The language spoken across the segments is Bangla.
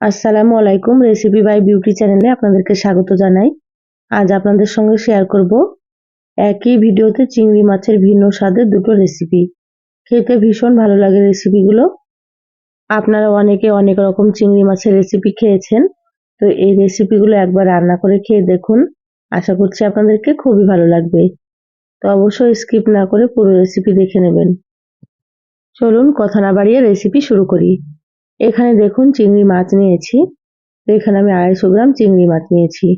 আসসালামু আলাইকুম রেসিপি বাই বিউটি চ্যানেলে আপনাদেরকে স্বাগত জানাই। আজ আপনাদের সঙ্গে শেয়ার করব একই ভিডিওতে চিংড়ি মাছের ভিন্ন স্বাদের দুটো রেসিপি খেতে ভীষণ ভালো লাগে রেসিপিগুলো আপনারা অনেকে অনেক রকম চিংড়ি মাছের রেসিপি খেয়েছেন, তো এই রেসিপিগুলো একবার রান্না করে খেয়ে দেখুন। আশা করছি আপনাদেরকে খুবই ভালো লাগবে। তো অবশ্যই স্কিপ না করে পুরো রেসিপি দেখে নেবেন। চলুন কথা না বাড়িয়ে রেসিপি শুরু করি। এখানে দেখুন চিংড়ি মাছ নিয়েছি। তো এখানে আমি আড়াইশো গ্রাম চিংড়ি মাছ নিয়েছি।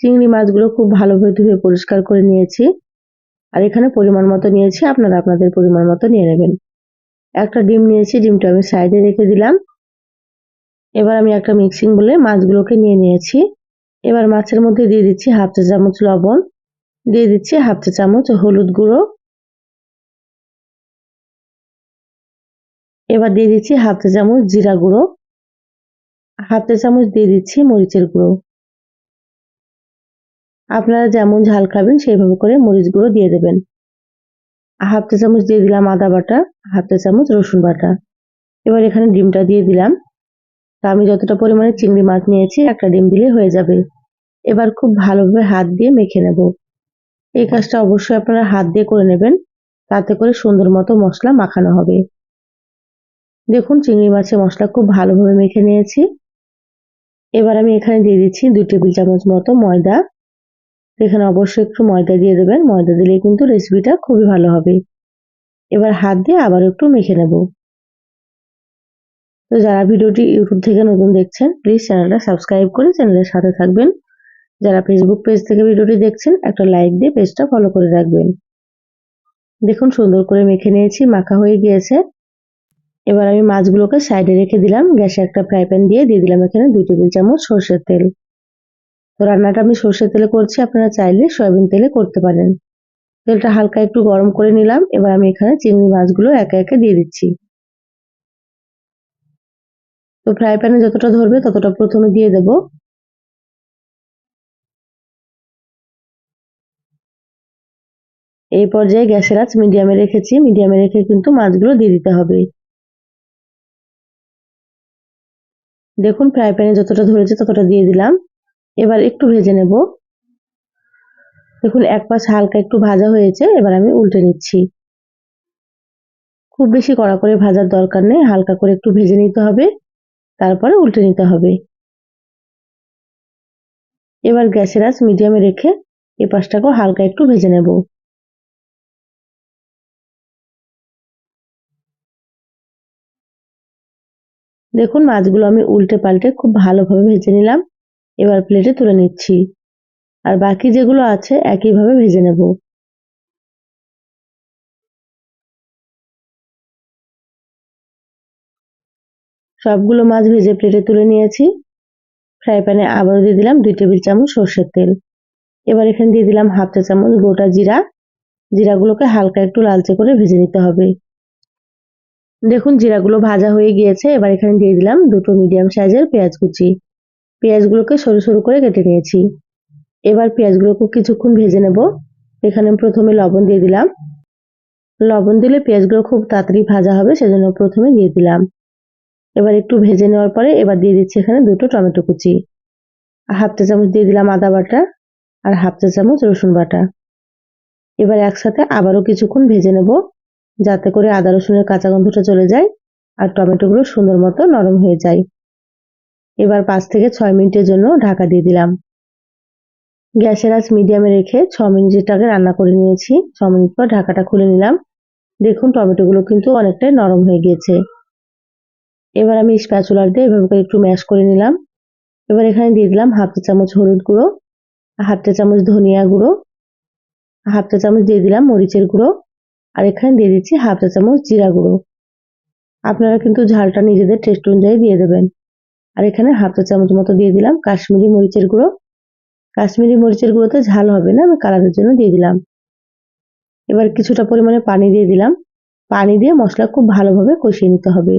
চিংড়ি মাছগুলো খুব ভালোভাবে ধুয়ে পরিষ্কার করে নিয়েছি। আর এখানে পরিমাণ মতো নিয়েছি, আপনারা আপনাদের পরিমাণ মতো নিয়ে নেবেন। একটা ডিম নিয়েছি, ডিমটা আমি সাইডে রেখে দিলাম। এবার আমি একটা মিক্সিং বলে মাছগুলোকে নিয়ে নিয়েছি। এবার মাছের মধ্যে দিয়ে দিচ্ছি হাফ চা চামচ লবণ, দিয়ে দিচ্ছি হাফ চা চামচ হলুদ গুঁড়ো এবার দিয়ে দিচ্ছি হাফ চা চামচ জিরা গুঁড়ো, হাফ চা চামচ দিয়ে দিচ্ছি মরিচের গুঁড়ো। আপনারা যেমন ঝাল খাবেন সেইভাবে করে মরিচ গুঁড়ো দিয়ে দেবেন। হাফ চা চামচ দিয়ে দিলাম আদা বাটা, হাফ চা চামচ রসুন বাটা। এবার এখানে ডিমটা দিয়ে দিলাম। তা আমি যতটা পরিমাণে চিংড়ি মাছ নিয়েছি, একটা ডিম দিলে হয়ে যাবে। এবার খুব ভালোভাবে হাত দিয়ে মেখে নেব। এই কাজটা অবশ্যই আপনারা হাত দিয়ে করে নেবেন, তাতে করে সুন্দর মতো মশলা মাখানো হবে। দেখুন, চিংড়ি মাছের মশলা খুব ভালোভাবে মেখে নিয়েছি। এবার আমি এখানে দিয়ে দিচ্ছি দুই টেবিল চামচ মতো ময়দা। এখানে অবশ্যই একটু ময়দা দিয়ে দেবেন। ময়দা দিলে কিন্তু রেসিপিটা খুবই ভালো হবে। এবার হাত দিয়ে আবার একটু মেখে নেব। তো যারা ভিডিওটি ইউটিউব থেকে নতুন দেখছেন প্লিজ চ্যানেলটা সাবস্ক্রাইব করে চ্যানেলের সাথে থাকবেন। যারা ফেসবুক পেজ থেকে ভিডিওটি দেখছেন, একটা লাইক দিয়ে পেজটা ফলো করে রাখবেন। দেখুন, সুন্দর করে মেখে নিয়েছি, মাখা হয়ে গিয়েছে। এবার আমি মাছগুলোকে সাইডে রেখে দিলাম। গ্যাসে একটা ফ্রাই প্যান দিয়ে দিয়ে দিলাম এখানে দুই টেবিল চামচ সর্ষের তেল। তো রান্নাটা আমি সর্ষের তেলে করছি, আপনারা চাইলে সয়াবিন তেলে করতে পারেন। তেলটা হালকা একটু গরম করে নিলাম। এবার আমি এখানে চিংড়ি মাছগুলো একে একে দিয়ে দিচ্ছি। তো ফ্রাই প্যানে যতটা ধরবে ততটা প্রথমে দিয়ে দেব। এই পর্যায়ে গ্যাসের আঁচ মিডিয়ামে রেখেছি। মিডিয়ামে রেখে কিন্তু মাছগুলো দিয়ে দিতে হবে। দেখুন ফ্রাই প্যানে যতটা ধরেছে ততটা দিয়ে দিলাম। এবার একটু ভেজে নেব। দেখুন, এক পাশ হালকা একটু ভাজা হয়েছে, এবার আমি উল্টে নিচ্ছি। খুব বেশি কড়া করে ভাজার দরকার নেই, হালকা করে একটু ভেজে নিতে হবে, তারপরে উল্টে নিতে হবে। এবার গ্যাসের আঁচ মিডিয়ামে রেখে এ পাশটাকেও হালকা একটু ভেজে নেব। দেখুন, মাছগুলো আমি উল্টে পাল্টে খুব ভালোভাবে ভেজে নিলাম। এবার প্লেটে তুলে নিচ্ছি। আর বাকি যেগুলো আছে, একইভাবে ভেজে নেব। সবগুলো মাছ ভেজে প্লেটে তুলে নিয়েছি। ফ্রাই প্যানে আবারও দিয়ে দিলাম দুই টেবিল চামচ সর্ষের তেল। এবার এখানে দিয়ে দিলাম হাফ চা চামচ গোটা জিরা। জিরাগুলোকে হালকা একটু লালচে করে ভেজে নিতে হবে। দেখুন জিরাগুলো ভাজা হয়ে গিয়েছে, এবার এখানে দিয়ে দিলাম দুটো মিডিয়াম সাইজের পেঁয়াজ কুচি। পেঁয়াজগুলোকে সরু সরু করে কেটে নিয়েছি। এবার পেঁয়াজগুলোকে কিছুক্ষণ ভেজে নেব। এখানে প্রথমে লবণ দিয়ে দিলাম। লবণ দিলে পেঁয়াজগুলো খুব তাড়াতাড়ি ভাজা হবে, সেজন্য প্রথমে দিয়ে দিলাম। এবার একটু ভেজে নেওয়ার পরে এবার দিয়ে দিচ্ছি এখানে দুটো টমেটো কুচি। হাফ চা চামচ দিয়ে দিলাম আদা বাটা আর হাফ চা চামচ রসুন বাটা। এবার একসাথে আবারও কিছুক্ষণ ভেজে নেব। যাতে করে আদা রসুনের কাঁচা গন্ধটা চলে যায় আর টমেটোগুলো সুন্দর মতো নরম হয়ে যায়। এবার পাঁচ থেকে ছয় মিনিটের জন্য ঢাকা দিয়ে দিলাম। গ্যাসের আঁচ মিডিয়ামে রেখে ছ মিনিটটাকে রান্না করে নিয়েছি, ছ মিনিট পর ঢাকাটা খুলে নিলাম। দেখুন টমেটোগুলো কিন্তু অনেকটাই নরম হয়ে গিয়েছে। এবার আমি স্প্যাচুলার দিয়ে এভাবে একটু ম্যাশ করে নিলাম। এবার এখানে দিয়ে দিলাম হাফ চা চামচ হলুদ গুঁড়ো, হাফ চা চামচ ধনিয়া গুঁড়ো, হাফ চা চামচ দিয়ে দিলাম মরিচের গুঁড়ো আর এখানে দিয়ে দিচ্ছি হাফ চা চামচ জিরা গুঁড়ো। আপনারা কিন্তু ঝালটা নিজেদের টেস্ট অনুযায়ী দিয়ে দেবেন। আর এখানে হাফ চা চামচ মতো দিয়ে দিলাম কাশ্মীরি মরিচের গুঁড়ো। কাশ্মীরি মরিচের গুঁড়োতে ঝাল হবে না, আমি কালারের জন্য দিয়ে দিলাম। এবার কিছুটা পরিমাণে পানি দিয়ে দিলাম। পানি দিয়ে মশলা খুব ভালোভাবে কষিয়ে নিতে হবে।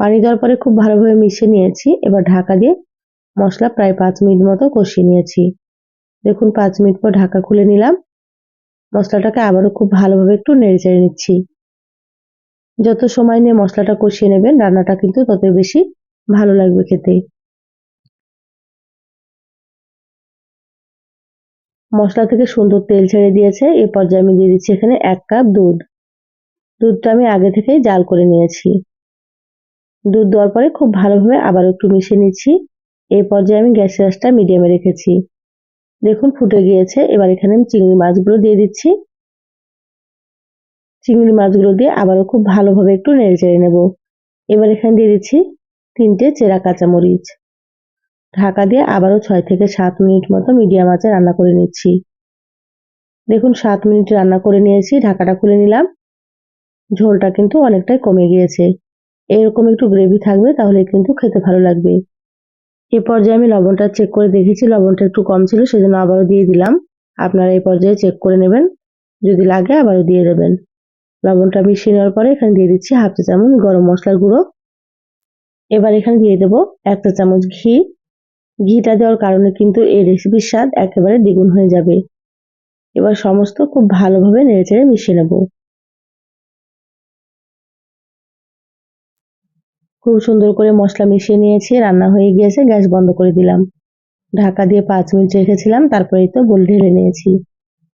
পানি দেওয়ার পরে খুব ভালোভাবে মিশিয়ে নিয়েছি। এবার ঢাকা দিয়ে মশলা প্রায় পাঁচ মিনিট মতো কষিয়ে নিয়েছি। দেখুন, পাঁচ মিনিট পর ঢাকা খুলে নিলাম। মশলাটাকে আবারও খুব ভালোভাবে একটু নেড়ে চেড়ে নিচ্ছি। যত সময় নিয়ে মশলাটা কষিয়ে নেবেন, রান্নাটা কিন্তু তত বেশি ভালো লাগবে খেতে। মশলা থেকে সুন্দর তেল ছেড়ে দিয়েছে এই পর্যায়ে আমি দিয়ে দিচ্ছি এখানে এক কাপ দুধ। দুধটা আমি আগে থেকেই জাল করে নিয়েছি। দুধ দেওয়ার পরে খুব ভালোভাবে আবার একটু মিশিয়ে নিচ্ছি। এই পর্যায়ে আমি গ্যাসের আঁচটা মিডিয়ামে রেখেছি। দেখুন ফুটে গিয়েছে। এবার এখানে আমি চিংড়ি মাছগুলো দিয়ে দিচ্ছি। চিংড়ি মাছগুলো দিয়ে আবারও খুব ভালোভাবে একটু নেড়ে চেড়ে নেব। এবার এখানে দিয়ে দিচ্ছি তিনটে চেরা কাঁচামরিচ। ঢাকা দিয়ে আবারও ছয় থেকে সাত মিনিট মতো মিডিয়াম আঁচে রান্না করে নিচ্ছি। দেখুন, সাত মিনিট রান্না করে নিয়েছি, ঢাকাটা খুলে নিলাম। ঝোলটা কিন্তু অনেকটাই কমে গিয়েছে। এরকম একটু গ্রেভি থাকবে তাহলে কিন্তু খেতে ভালো লাগবে। এ পর্যায়ে আমি লবণটা চেক করে দেখেছি, লবণটা একটু কম ছিল, সেজন্য আবারও দিয়ে দিলাম। আপনারা এই পর্যায়ে চেক করে নেবেন। যদি লাগে আবারও দিয়ে দেবেন। লবণটা মিশিয়ে নেওয়ার পরে এখানে দিয়ে দিচ্ছি হাফ চা চামচ গরম মশলার গুঁড়ো। এবার এখানে দিয়ে দেবো এক চা চামচ ঘি। ঘিটা দেওয়ার কারণে কিন্তু এই রেসিপির স্বাদ একেবারে দ্বিগুণ হয়ে যাবে। এবার সমস্ত খুব ভালোভাবে নেড়েচেড়ে মিশিয়ে নেব। খুব সুন্দর করে মশলা মিশিয়ে নিয়েছি, রান্না হয়ে গিয়েছে, গ্যাস বন্ধ করে দিলাম। ঢাকা দিয়ে পাঁচ মিনিট রেখেছিলাম তারপরেই তো বল ঢেলে নিয়েছি।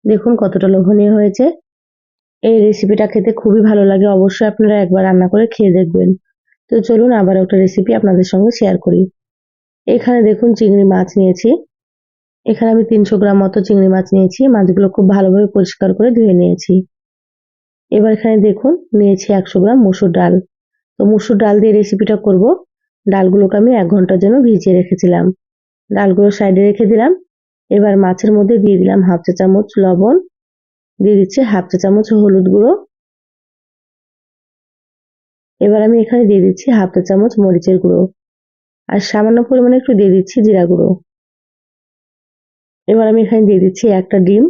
দেখুন কতটা লোভনীয় হয়েছে। এই রেসিপিটা খেতে খুবই ভালো লাগে, অবশ্যই আপনারা একবার রান্না করে খেয়ে দেখবেন। তো চলুন আবার একটা রেসিপি আপনাদের সঙ্গে শেয়ার করি। এখানে দেখুন চিংড়ি মাছ নিয়েছি। এখানে আমি তিনশো গ্রাম মতো চিংড়ি মাছ নিয়েছি, মাছগুলো খুব ভালোভাবে পরিষ্কার করে ধুয়ে নিয়েছি। এবার এখানে দেখুন, নিয়েছি একশো গ্রাম মুসুর ডাল। তো মুসুর ডাল দিয়ে রেসিপিটা করব। ডালগুলোকে আমি এক ঘণ্টার জন্য ভিজিয়ে রেখেছিলাম। ডালগুলো সাইডে রেখে দিলাম। এবার মাছের মধ্যে দিয়ে দিলাম হাফ চা চামচ লবণ। দিয়ে দিচ্ছি হাফ চা চামচ হলুদ গুঁড়ো। এবার আমি এখানে দিয়ে দিচ্ছি হাফ চা চামচ মরিচের গুঁড়ো। আর সামান্য পরিমাণে একটু দিয়ে দিচ্ছি জিরা গুঁড়ো। এবার আমি এখানে দিয়ে দিচ্ছি একটা ডিম।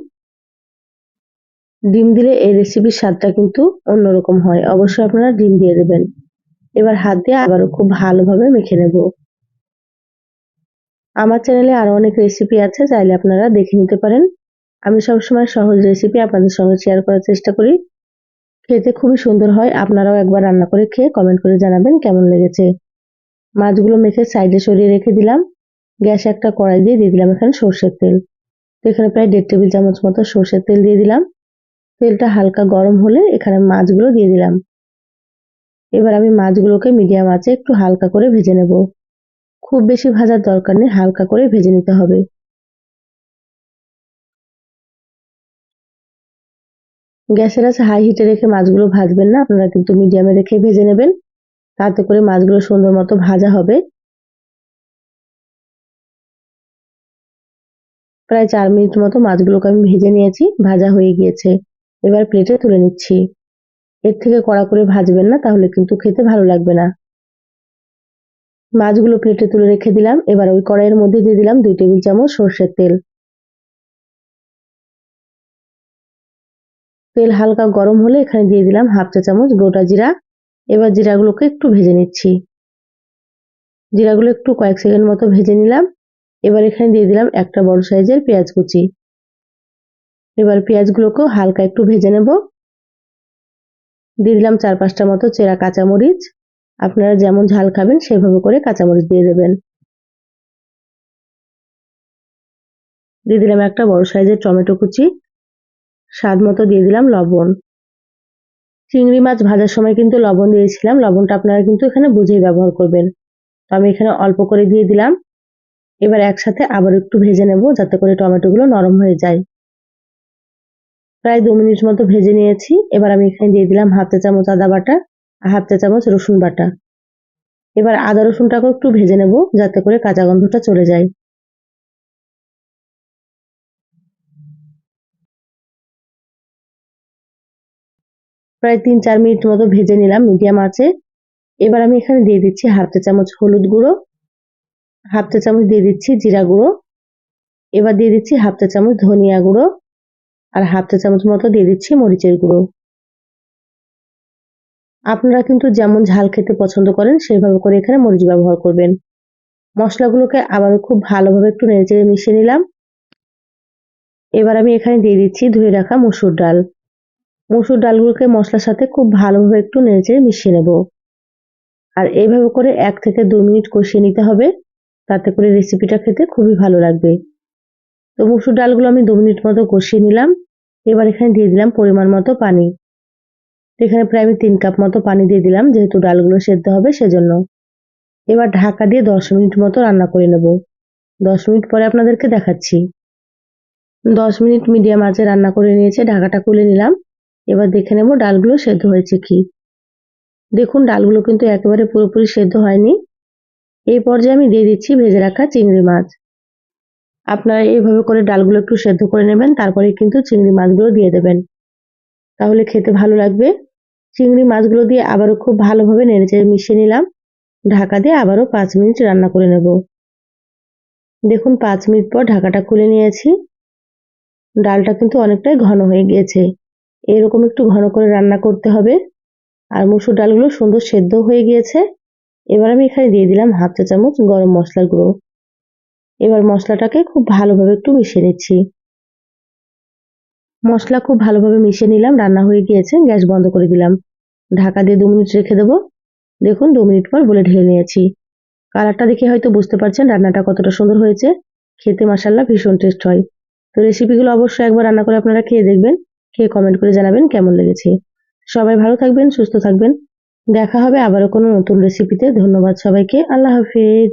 ডিম দিলে এই রেসিপির স্বাদটা কিন্তু অন্যরকম হয়। অবশ্যই আপনারা ডিম দিয়ে দেবেন। এবার হাত দিয়ে আবারও খুব ভালোভাবে মেখে নেব। আমার চ্যানেলে আরও অনেক রেসিপি আছে, চাইলে আপনারা দেখে নিতে পারেন। আমি সবসময় সহজ রেসিপি আপনাদের সঙ্গে শেয়ার করার চেষ্টা করি। খেতে খুবই সুন্দর হয়, আপনারাও একবার রান্না করে খেয়ে কমেন্ট করে জানাবেন কেমন লেগেছে। মাছগুলো মেখে সাইডে সরিয়ে রেখে দিলাম। গ্যাস একটা কড়াই দিয়ে দিয়ে দিলাম এখানে সর্ষের তেল। এখানে প্রায় দেড় টেবিল চামচ মতো সর্ষের তেল দিয়ে দিলাম। তেলটা হালকা গরম হলে এখানে মাছগুলো দিয়ে দিলাম। এবার আমি মাছগুলোকে মিডিয়াম আঁচে একটু হালকা করে ভেজে নেব। খুব বেশি ভাজার দরকার নেই, হালকা করে ভেজে নিতে হবে। গ্যাসের আছে হাই হিটে রেখে মাছগুলো ভাজবেন না, আপনারা কিন্তু মিডিয়ামে রেখে ভেজে নেবেন। তাতে করে মাছগুলো সুন্দর মতো ভাজা হবে। প্রায় চার মিনিট মতো মাছগুলোকে আমি ভেজে নিয়েছি, ভাজা হয়ে গিয়েছে। এবার প্লেটে তুলে নিচ্ছি। এর থেকে কড়া করে ভাজবেন না, তাহলে কিন্তু খেতে ভালো লাগবে না। মাছগুলো প্লেটে তুলে রেখে দিলাম, এবার ওই কড়াইয়ের মধ্যে দিয়ে দিলাম দুই টেবিল চামচ সর্ষের তেল। তেল হালকা গরম হলে এখানে দিয়ে দিলাম হাফ চা চামচ গোটা জিরা। এবার জিরাগুলোকে একটু ভেজে নিচ্ছি। জিরাগুলো একটু কয়েক সেকেন্ড মতো ভেজে নিলাম। এবার এখানে দিয়ে দিলাম একটা বড় সাইজের পেঁয়াজ কুচি। এবার পেঁয়াজগুলোকেও হালকা একটু ভেজে নেব। দিয়ে দিলাম চার পাঁচটা মতো চেরা কাঁচামরিচ। আপনারা যেমন ঝাল খাবেন, সেভাবে করে কাঁচামরিচ দিয়ে দেবেন। দিয়ে দিলাম একটা বড় সাইজের টমেটো কুচি। স্বাদ মতো দিয়ে দিলাম লবণ। চিংড়ি মাছ ভাজার সময় কিন্তু লবণ দিয়েছিলাম। লবণটা আপনারা কিন্তু এখানে বুঝেই ব্যবহার করবেন। তো আমি এখানে অল্প করে দিয়ে দিলাম। এবার একসাথে আবার একটু ভেজে নেব, যাতে করে টমেটোগুলো নরম হয়ে যায়। প্রায় দু মিনিট মতো ভেজে নিয়েছি। এবার আমি এখানে দিয়ে দিলাম হাফ চা চামচ আদা বাটা আর হাফ চা চামচ রসুন বাটা। এবার আদা রসুনটাকেও একটু ভেজে নেব যাতে করে কাঁচা গন্ধটা চলে যায়। প্রায় তিন চার মিনিট মতো ভেজে নিলাম মিডিয়াম আছে এবার আমি এখানে দিয়ে দিচ্ছি হাফ চা চামচ হলুদ গুঁড়ো, হাফ চা চামচ দিয়ে দিচ্ছি জিরা গুঁড়ো, এবার দিয়ে দিচ্ছি হাফ চা চামচ ধনিয়া গুঁড়ো আর হাফ চা চামচ মতো দিয়ে দিচ্ছি মরিচের গুঁড়ো। আপনারা কিন্তু যেমন ঝাল খেতে পছন্দ করেন, সেইভাবে করে এখানে মরিচ ব্যবহার করবেন। মশলাগুলোকে আবারও খুব ভালোভাবে একটু নেড়েচেড়ে মিশিয়ে নিলাম। এবার আমি এখানে দিয়ে দিচ্ছি ধুয়ে রাখা মসুর ডাল। মসুর ডালগুলোকে মশলার সাথে খুব ভালোভাবে একটু নেড়েচেড়ে মিশিয়ে নেব। আর এইভাবে করে এক থেকে দু মিনিট কষিয়ে নিতে হবে, তাতে করে রেসিপিটা খেতে খুবই ভালো লাগবে। তো মুসুর ডালগুলো আমি দু মিনিট মতো কষিয়ে নিলাম। এবার এখানে দিয়ে দিলাম পরিমাণ মতো পানি। এখানে প্রায় আমি তিন কাপ মতো পানি দিয়ে দিলাম, যেহেতু ডালগুলো সেদ্ধ হবে সেজন্য। এবার ঢাকা দিয়ে দশ মিনিট মতো রান্না করে নেব। দশ মিনিট পরে আপনাদেরকে দেখাচ্ছি। দশ মিনিট মিডিয়াম আঁচে রান্না করে নিয়েছে, ঢাকাটা খুলে নিলাম। এবার দেখে নেব ডালগুলো সেদ্ধ হয়েছে কি। দেখুন, ডালগুলো কিন্তু একেবারে পুরোপুরি সেদ্ধ হয়নি। এই পর্যায়ে আমি দিয়ে দিচ্ছি ভেজে রাখা চিংড়ি মাছ। আপনারা এইভাবে করে ডালগুলো একটু সেদ্ধ করে নেবেন, তারপরে কিন্তু চিংড়ি মাছগুলো দিয়ে দেবেন। তাহলে খেতে ভালো লাগবে। চিংড়ি মাছগুলো দিয়ে আবারও খুব ভালোভাবে নেড়েচেড়ে মিশিয়ে নিলাম। ঢাকা দিয়ে আবারও পাঁচ মিনিট রান্না করে নেব। দেখুন, পাঁচ মিনিট পর ঢাকাটা খুলে নিয়েছি। ডালটা কিন্তু অনেকটাই ঘন হয়ে গিয়েছে। এরকম একটু ঘন করে রান্না করতে হবে। আর মুসুর ডালগুলো সুন্দর সেদ্ধ হয়ে গিয়েছে। এবার আমি এখানে দিয়ে দিলাম হাফ চা চামচ গরম মশলার গুঁড়ো। এবার মশলাটাকে খুব ভালোভাবে একটু মিশিয়ে নিচ্ছি। মশলা খুব ভালোভাবে মিশিয়ে নিলাম, রান্না হয়ে গিয়েছে, গ্যাস বন্ধ করে দিলাম। ঢাকা দিয়ে দু মিনিট রেখে দেবো। দেখুন, দু মিনিট পর বলে ঢেলে নিয়েছি। কালারটা দেখে হয়তো বুঝতে পারছেন রান্নাটা কতটা সুন্দর হয়েছে। খেতে মাসাল্লাহ ভীষণ টেস্ট হয়। তো রেসিপিগুলো অবশ্যই একবার রান্না করে আপনারা খেয়ে দেখবেন, খেয়ে কমেন্ট করে জানাবেন কেমন লেগেছে। সবাই ভালো থাকবেন, সুস্থ থাকবেন। দেখা হবে আবারও কোনো নতুন রেসিপিতে ধন্যবাদ সবাইকে। আল্লাহ হাফিজ।